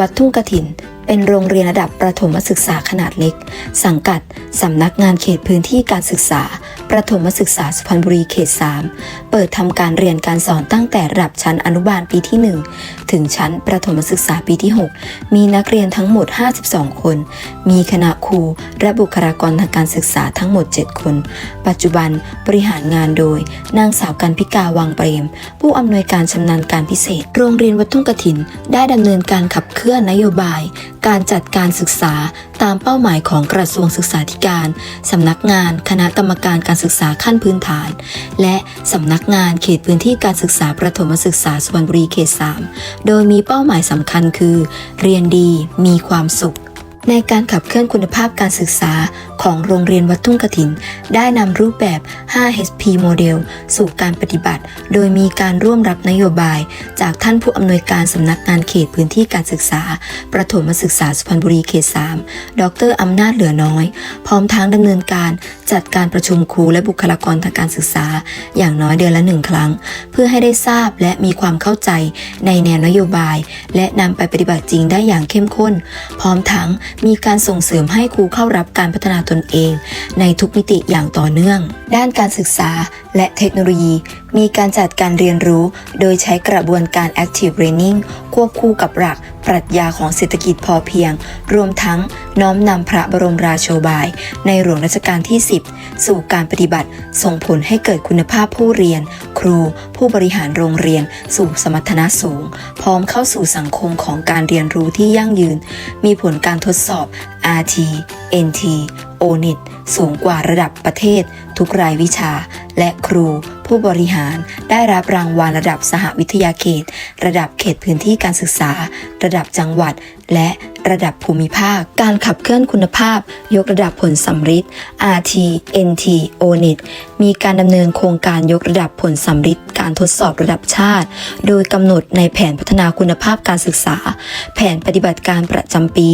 วัดทุ่งกระถิน เป็นโรงเรียนระดับประถมศึกษาขนาดเล็ก สังกัดสำนักงานเขตพื้นที่การศึกษา ประถมศึกษาสุพรรณบุรีเขต 3 เปิดทำการเรียนการสอนตั้งแต่ระดับชั้นอนุบาลปีที่ 1 ถึงชั้นประถมศึกษาปีที่ 6 มีนักเรียนทั้งหมด 52 คน มีคณะครูและบุคลากรทางการศึกษาทั้งหมด 7 คน ปัจจุบันบริหารงานโดย นางสาวกันพิกาวังเปรม ผู้อำนวยการชำนาญการพิเศษ โรงเรียนวัดทุ่งกระถิน ได้ดำเนินการขับเคลื่อนนโยบาย การจัดการศึกษาตามเป้าหมายของกระทรวงศึกษาธิการ สำนักงานคณะกรรมการการศึกษาขั้นพื้นฐาน และสำนักงานเขตพื้นที่การศึกษาประถมศึกษาสุวรรณบุรีเขต 3 โดยมีเป้าหมายสำคัญคือ เรียนดีมีความสุข ในการขับเคลื่อนคุณภาพการศึกษาของโรงเรียนวัดทุ่งกระถิน ได้นำรูปแบบ 5HP โมเดลสู่การปฏิบัติ โดยมีการร่วมรับนโยบาย จากท่านผู้อำนวยการสำนักงานเขตพื้นที่การศึกษา ประถมศึกษาสุพรรณบุรีเขต 3 ดรอำนาจเหลือน้อย พร้อมทั้งดำเนินการจัดการประชุมครูและบุคลากรทางการศึกษา อย่างน้อยเดือนละหนึ่งครั้ง เพื่อให้ได้ทราบและมีความเข้าใจในแนวนโยบาย และนำไปปฏิบัติจริงได้อย่างเข้มข้น พร้อมทั้งมีการส่งเสริมให้ครูเข้ารับการพัฒนาตนเอง ในทุกมิติอย่างต่อเนื่อง ด้านการศึกษา และเทคโนโลยี มีการจัดการเรียนรู้ โดยใช้กระบวนการ active learning ควบคู่กับหลักปรัชญาของเศรษฐกิจพอเพียง รวมทั้งน้อมนำพระบรมราโชบาย ในหลวงรัชกาลที่ 10 สู่การปฏิบัติส่งผลให้เกิดคุณภาพผู้เรียน ครู ผู้บริหารโรงเรียน สู่สมรรถนะสูง พร้อมเข้าสู่สังคมของการเรียนรู้ที่ยั่งยืน มีผลการทดสอบ RT NT ONIT สูงกว่าระดับประเทศทุกรายวิชา และครู ผู้บริหารได้รับรางวัลระดับสหวิทยาเขต ระดับเขตพื้นที่การศึกษา ระดับจังหวัด และระดับภูมิภาค การขับเคลื่อนคุณภาพ ยกระดับผลสำฤทธิ์ RT NT ONIT มีการดำเนินโครงการยกระดับผลสำฤทธิ์การทดสอบระดับชาติ โดยกำหนดในแผนพัฒนาคุณภาพการศึกษา แผนปฏิบัติการประจำปี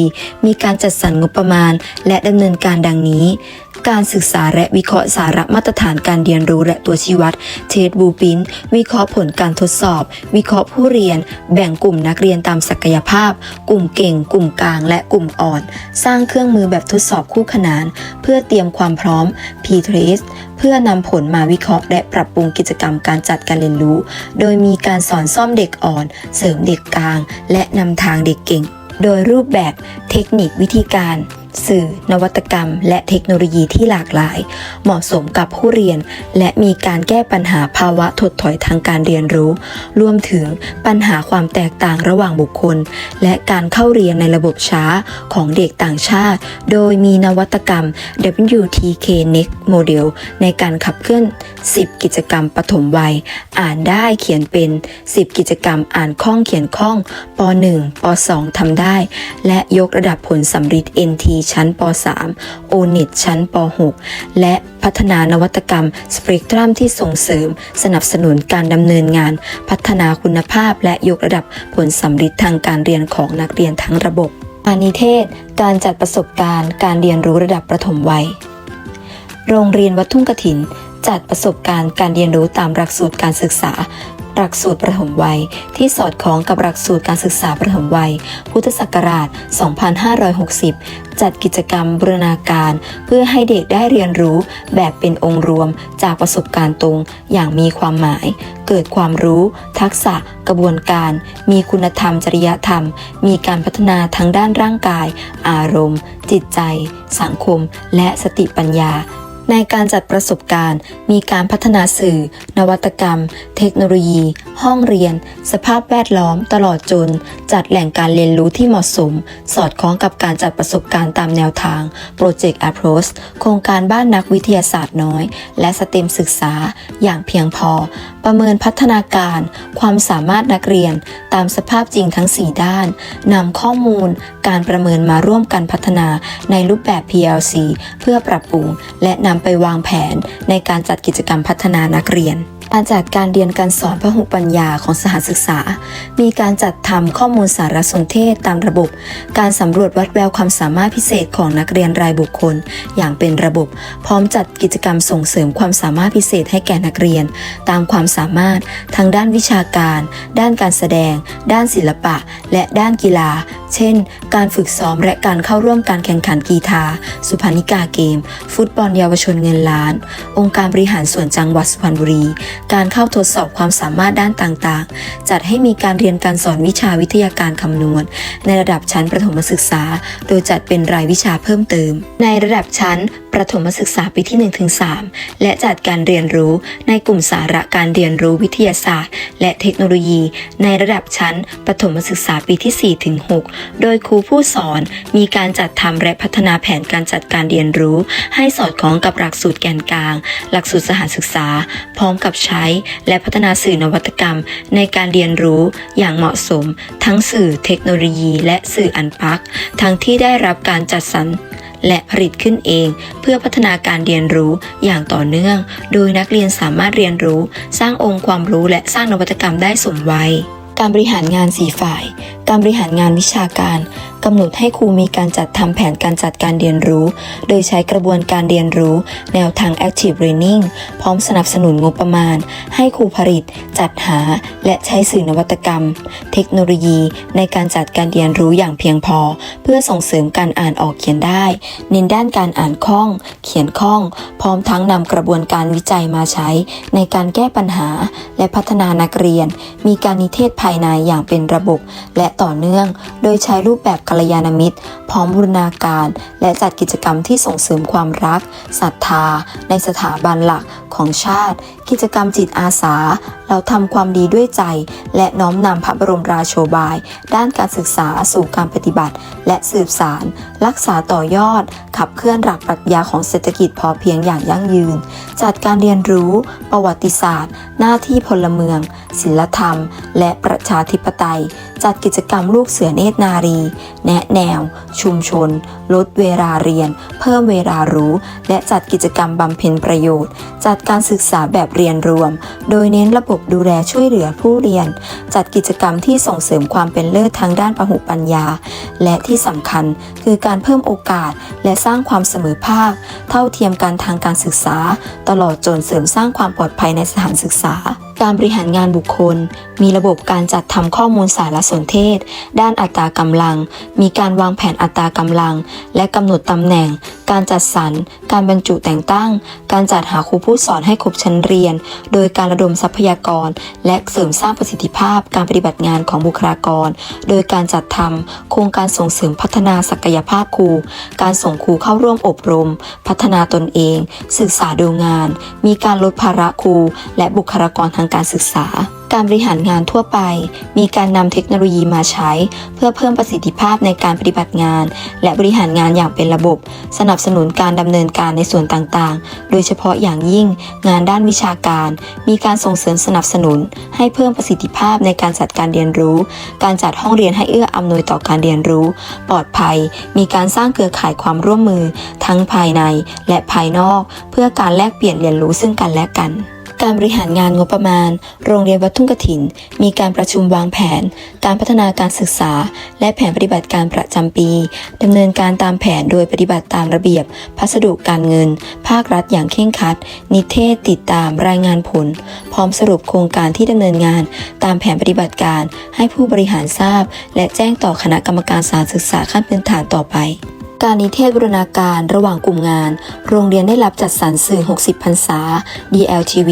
มีการจัดสรรงบประมาณ และดำเนินการดังนี้ การศึกษาและวิเคราะห์สาระมาตรฐานการเรียนรู้และตัวชี้วัดเทสบูปินวิเคราะห์ผลการทดสอบ วิเคราะห์ผู้เรียน แบ่งกลุ่มนักเรียนตามศักยภาพ กลุ่มเก่ง กลุ่มกลาง และกลุ่มอ่อน สร้างเครื่องมือแบบทดสอบคู่ขนาน เพื่อเตรียมความพร้อม P-Trace เพื่อนำผลมาวิเคราะห์ และปรับปรุงกิจกรรมการจัดการเรียนรู้ โดยมีการสอนซ่อมเด็กอ่อน เสริมเด็กกลาง และนำทางเด็กเก่ง โดยรูปแบบเทคนิควิธีการ สื่อ นวัตกรรม และเทคโนโลยีที่หลากหลาย เหมาะสมกับผู้เรียน และมีการแก้ปัญหาภาวะถดถอยทางการเรียนรู้ รวมถึงปัญหาความแตกต่างระหว่างบุคคล และการเข้าเรียนในระบบช้าของเด็กต่างชาติ โดยมีนวัตกรรม WTK Next Model ในการขับเคลื่อน 10 กิจกรรมปฐมวัย อ่านได้เขียนเป็น 10 กิจกรรมอ่านคล่องเขียนคล่องป .1 ป .2 ทำได้ และยกระดับผลสำริด NT ชั้นป .3 o n e t ชั้นป .6 และพัฒนานวัตกรรมสเปกตรัมที่ส่งเสริม สนับสนุนการดำเนินงาน พัฒนาคุณภาพ และยกระดับผลสำริดทางการเรียนของนักเรียนทั้งระบบอานิเทศ การจัดประสบการณ์ การเรียนรู้ระดับประถมวัย โรงเรียนวัดทุ่งกระถิน จัดประสบการณ์การเรียนรู้ตามหลักสูตรการศึกษา หลักสูตรประถมวัย ที่สอดคล้องกับหลักสูตรการศึกษาประถมวัย พุทธศักราช 2560 จัดกิจกรรมบูรณาการ เพื่อให้เด็กได้เรียนรู้แบบเป็นองค์รวมจากประสบการณ์ตรงอย่างมีความหมาย เกิดความรู้ ทักษะ กระบวนการ มีคุณธรรมจริยธรรม มีการพัฒนาทั้งด้านร่างกาย อารมณ์ จิตใจ สังคม และสติปัญญา ในการจัดประสบการณ์ มีการพัฒนาสื่อ นวัตกรรม เทคโนโลยี ห้องเรียน สภาพแวดล้อม ตลอดจน จัดแหล่งการเรียนรู้ที่เหมาะสม สอดคล้องกับการจัดประสบการณ์ตามแนวทาง Project Approach โครงการบ้านนักวิทยาศาสตร์น้อย และสเต็มศึกษาอย่างเพียงพอประเมินพัฒนาการ ความสามารถนักเรียน ตามสภาพจริงทั้ง 4 ด้าน นำข้อมูล การประเมินมาร่วมกันพัฒนาในรูปแบบ PLC เพื่อปรับปรุง และนำไปวางแผนในการจัดกิจกรรมพัฒนานักเรียน การจัดการเรียนการสอนพหุปัญญาของสถานศึกษา มีการจัดทำข้อมูลสารสนเทศตามระบบ การสำรวจวัดแววความสามารถพิเศษของนักเรียนรายบุคคล อย่างเป็นระบบ พร้อมจัดกิจกรรมส่งเสริมความสามารถพิเศษให้แก่นักเรียน ตามความสามารถทางด้านวิชาการ ด้านการแสดง ด้านศิลปะ และด้านกีฬา เช่น การฝึกซ้อมและการเข้าร่วมการแข่งขันกีฬาสุพรรณิกาเกม ฟุตบอลเยาวชนเงินล้าน องค์การบริหารส่วนจังหวัดสุพรรณบุรี การเข้าทดสอบความสามารถด้านต่างๆ จัดให้มีการเรียนการสอนวิชาวิทยาการคำนวณ ในระดับชั้นประถมศึกษา โดยจัดเป็นรายวิชาเพิ่มเติม ในระดับชั้นประถมศึกษาปีที่ 1-3 และจัดการเรียนรู้ในกลุ่มสาระการเรียนรู้วิทยาศาสตร์ และเทคโนโลยี ในระดับชั้นประถมศึกษาปีที่ 4-6โดยครูผู้สอนมีการจัดทำและพัฒนาแผนการจัดการเรียนรู้ ให้สอดคล้องกับหลักสูตรแกนกลาง หลักสูตรสถานศึกษา พร้อมกับใช้และพัฒนาสื่อนวัตกรรม ในการเรียนรู้อย่างเหมาะสม ทั้งสื่อเทคโนโลยีและสื่ออันปัก ทั้งที่ได้รับการจัดสรรและผลิตขึ้นเอง เพื่อพัฒนาการเรียนรู้อย่างต่อเนื่อง โดยนักเรียนสามารถเรียนรู้ สร้างองค์ความรู้และสร้างนวัตกรรมได้สมวัย การบริหารงาน 4 ฝ่าย การบริหารงานวิชาการ กำหนดให้ครูมีการจัดทำแผนการจัดการเรียนรู้ โดยใช้กระบวนการเรียนรู้ แนวทาง Active Learning พร้อมสนับสนุนงบประมาณ ให้ครูผลิต จัดหา และใช้สื่อนวัตกรรม เทคโนโลยี ในการจัดการเรียนรู้อย่างเพียงพอ เพื่อส่งเสริมการอ่านออกเขียนได้ เน้นด้านการอ่านคล่อง เขียนคล่อง พร้อมทั้งนำกระบวนการวิจัยมาใช้ ในการแก้ปัญหา และพัฒนานักเรียน มีการนิเทศภายในอย่างเป็นระบบ และต่อเนื่อง โดยใช้รูปแบบกัลยาณมิตร พร้อมบูรณาการ และจัดกิจกรรมที่ส่งเสริมความรักศรัทธา ในสถาบันหลักของชาติ กิจกรรมจิตอาสา เราทำความดีด้วยใจ และน้อมนำพระบรมราโชบาย ด้านการศึกษาสู่การปฏิบัติ และสืบสาร รักษาต่อยอด ขับเคลื่อนหลักปรัชญาของเศรษฐกิจพอเพียงอย่างยั่งยืน จัดการเรียนรู้ประวัติศาสตร์ หน้าที่พลเมือง ศิลธรรม และประชาธิปไตย จัดกิจกรรมลูกเสือเนตรนารีแนะแนว ชุมชน ลดเวลาเรียน เพิ่มเวลารู้ และจัดกิจกรรมบำเพ็ญประโยชน์ จัดการศึกษาแบบเรียนรวม โดยเน้นระบบดูแลช่วยเหลือผู้เรียน จัดกิจกรรมที่ส่งเสริมความเป็นเลิศทางด้านพหุปัญญา และที่สำคัญคือการเพิ่มโอกาส และสร้างความเสมอภาค เท่าเทียมกันทางการศึกษา ตลอดจนเสริมสร้างความปลอดภัยในสถานศึกษา การบริหารงานบุคคล มีระบบการจัดทำข้อมูลสารสนเทศ ด้านอัตรากำลัง มีการวางแผนอัตรากำลัง และกำหนดตำแหน่ง การจัดสรร การบรรจุแต่งตั้ง การจัดหาครูผู้สอนให้ครบชั้นเรียน โดยการระดมทรัพยากร และเสริมสร้างประสิทธิภาพ การปฏิบัติงานของบุคลากร โดยการจัดทำโครงการส่งเสริมพัฒนาศักยภาพครู การส่งครูเข้าร่วมอบรม พัฒนาตนเอง ศึกษาดูงาน มีการลดภาระครู และบุคลากรทางการศึกษา การบริหารงานทั่วไป มีการนำเทคโนโลยีมาใช้ เพื่อเพิ่มประสิทธิภาพในการปฏิบัติงาน และบริหารงานอย่างเป็นระบบ สนับสนุนการดำเนินการในส่วนต่างๆ โดยเฉพาะอย่างยิ่งงานด้านวิชาการ มีการส่งเสริมสนับสนุน ให้เพิ่มประสิทธิภาพในการจัดการเรียนรู้ การจัดห้องเรียนให้เอื้ออำนวยต่อการเรียนรู้ ปลอดภัย มีการสร้างเครือข่ายความร่วมมือ ทั้งภายในและภายนอก เพื่อการแลกเปลี่ยนเรียนรู้ซึ่งกันและกัน การบริหารงานงบประมาณ โรงเรียนวัดทุ่งกระถิน มีการประชุมวางแผน การพัฒนาการศึกษา และแผนปฏิบัติการประจำปีดำเนินการตามแผนโดยปฏิบัติตามระเบียบ พัสดุการเงิน ภาครัฐอย่างเคร่งครัด นิเทศติดตามรายงานผล พร้อมสรุปโครงการที่ดำเนินงาน ตามแผนปฏิบัติการ ให้ผู้บริหารทราบ และแจ้งต่อคณะกรรมการสารศึกษาขั้นพื้นฐานต่อไป การนิเทศบูรณาการระหว่างกลุ่มงาน โรงเรียนได้รับจัดสรรสื่อ 60 พรรษา DLTV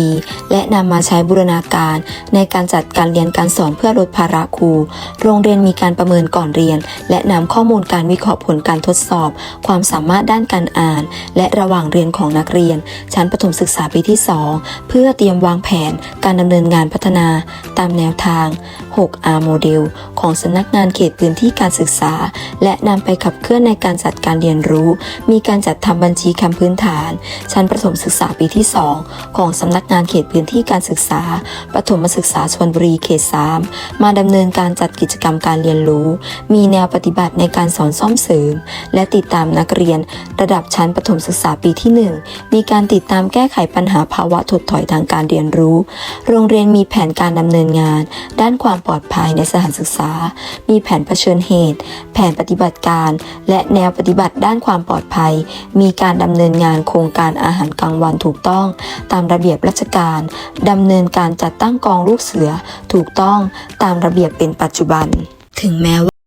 และนำมาใช้บูรณาการ ในการจัดการเรียนการสอนเพื่อลดภาระครู โรงเรียนมีการประเมินก่อนเรียน และนำข้อมูลการวิเคราะห์ผลการทดสอบ ความสามารถด้านการอ่าน และระหว่างเรียนของนักเรียน ชั้นประถมศึกษาปีที่ 2 เพื่อเตรียมวางแผนการดำเนินงานพัฒนา ตามแนวทาง 6R โมเดลของสำนักงานเขตพื้นที่การศึกษา และนำไปขับเคลื่อนในการจัดการเรียนรู้ มีการจัดทำบัญชีคำพื้นฐาน ชั้นประถมศึกษาปีที่ 2 ของสำนักงานเขตพื้นที่การศึกษา ประถมศึกษาชลบุรีเขต 3 มาดำเนินการจัดกิจกรรมการเรียนรู้ มีแนวปฏิบัติในการสอนซ่อมเสริม และติดตามนักเรียน ระดับชั้นประถมศึกษาปีที่ 1 มีการติดตามแก้ไขปัญหาภาวะถดถอยทางการเรียนรู้ โรงเรียนมีแผนการดำเนินงาน ด้านความปลอดภัยในสถานศึกษา มีแผนเผชิญเหตุ แผนปฏิบัติการ และแนวปฏิบัติด้านความปลอดภัย มีการดำเนินงานโครงการอาหารกลางวันถูกต้อง ตามระเบียบราชการดำเนินการจัดตั้งกองลูกเสือถูกต้องตามระเบียบเป็นปัจจุบัน ถึงแม้ว่า